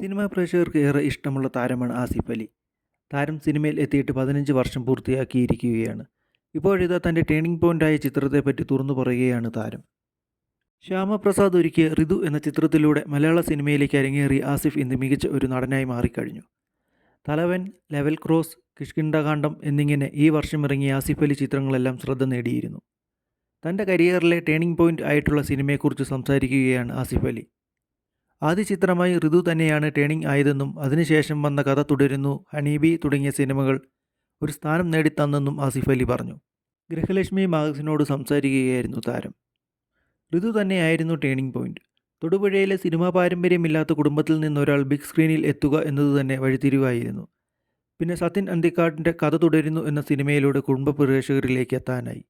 Cinema പ്രേക്ഷകർക്ക് ഏറെ ഇഷ്ടമുള്ള താരമാണ് ആസിഫ് അലി. താരം സിനിമയിൽ എത്തിയിട്ട് പതിനഞ്ച് വർഷം പൂർത്തിയാക്കിയിരിക്കുകയാണ്. ഇപ്പോഴിതാ തന്റെ ടേണിംഗ് പോയിന്റായ ചിത്രത്തെപ്പറ്റി തുറന്നു പറയുകയാണ് താരം. ശ്യാമപ്രസാദ് ഒരുക്കിയ ഋതു എന്ന ചിത്രത്തിലൂടെ മലയാള സിനിമയിലേക്ക് അരങ്ങേറി ആസിഫ് ഇന്ന് മികച്ച ഒരു നടനായി മാറിക്കഴിഞ്ഞു. തലവൻ ലെവൽ ക്രോസ് കിഷ്കിണ്ടകാന്ഡം എന്നിങ്ങനെ ഈ വർഷം ഇറങ്ങിയ ആസിഫ് അലി ചിത്രങ്ങളെല്ലാം ശ്രദ്ധ നേടിയിരുന്നു. തന്റെ കരിയറിലെ ടേണിംഗ് പോയിന്റ് ആയിട്ടുള്ള സിനിമയെക്കുറിച്ച് സംസാരിക്കുകയാണ് ആസിഫ് അലി. ആദ്യ ചിത്രമായി ഋതു തന്നെയാണ് ടേണിംഗ് ആയതെന്നും അതിനുശേഷം വന്ന കഥ തുടരുന്നു ഹണീബി തുടങ്ങിയ സിനിമകൾ. ഒരു സ്ഥാനം നേടിത്തന്നെന്നും ആസിഫ് അലി പറഞ്ഞു. ഗൃഹലക്ഷ്മി മാഗസിനോട് സംസാരിക്കുകയായിരുന്നു താരം. ഋതു തന്നെയായിരുന്നു ടേണിംഗ് പോയിന്റ് തൊടുപുഴയിലെ സിനിമാ പാരമ്പര്യമില്ലാത്ത കുടുംബത്തിൽ നിന്നൊരാൾ ബിഗ് സ്ക്രീനിൽ എത്തുക എന്നത് തന്നെ വഴിത്തിരിവായിരുന്നു. പിന്നെ സത്യൻ അന്തിക്കാടിന്റെ കഥ തുടരുന്നു എന്ന സിനിമയിലൂടെ കുടുംബ പ്രേക്ഷകരിലേക്ക് എത്താനായി.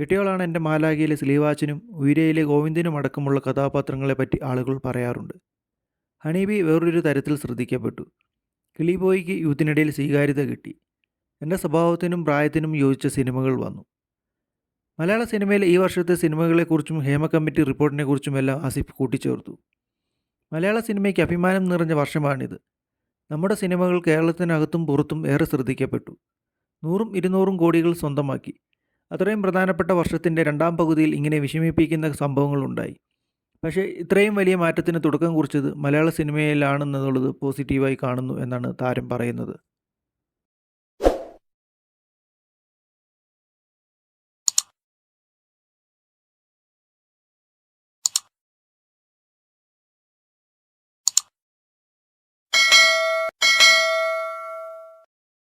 കെട്ടിയോളാണ് എന്റെ മാലാഖിയിലെ സ്ലീവാച്ചിനും ഉയരയിലെ ഗോവിന്ദനും അടക്കമുള്ള കഥാപാത്രങ്ങളെപ്പറ്റി ആളുകൾ പറയാറുണ്ട്. ഹണീബി വേറൊരു തരത്തിൽ ശ്രദ്ധിക്കപ്പെട്ടു. കിളിബോയ്ക്ക് യൂത്തിനിടയിൽ സ്വീകാര്യത കിട്ടി. എന്റെ സ്വഭാവത്തിനും പ്രായത്തിനും യോജിച്ച സിനിമകൾ വന്നു. മലയാള സിനിമയിലെ ഈ വർഷത്തെ സിനിമകളെക്കുറിച്ചും ഹേമ കമ്മിറ്റി റിപ്പോർട്ടിനെക്കുറിച്ചുമെല്ലാം ആസിഫ് കൂട്ടിച്ചേർത്തു. മലയാള സിനിമയ്ക്ക് അഭിമാനം നിറഞ്ഞ വർഷമാണിത്. നമ്മുടെ സിനിമകൾ കേരളത്തിനകത്തും പുറത്തും ഏറെ ശ്രദ്ധിക്കപ്പെട്ടു. നൂറും ഇരുന്നൂറും കോടികൾ സ്വന്തമാക്കി. അത്രയും പ്രധാനപ്പെട്ട വർഷത്തിന്റെ രണ്ടാം പകുതിയിൽ ഇങ്ങനെ വിഷമിപ്പിക്കുന്ന സംഭവങ്ങളുണ്ടായി. പക്ഷേ ഇത്രയും വലിയ മാറ്റത്തിന് തുടക്കം കുറിച്ചത് മലയാള സിനിമയിലാണെന്നുള്ളത് പോസിറ്റീവായി കാണുന്നു എന്നാണ് താരം പറയുന്നത്.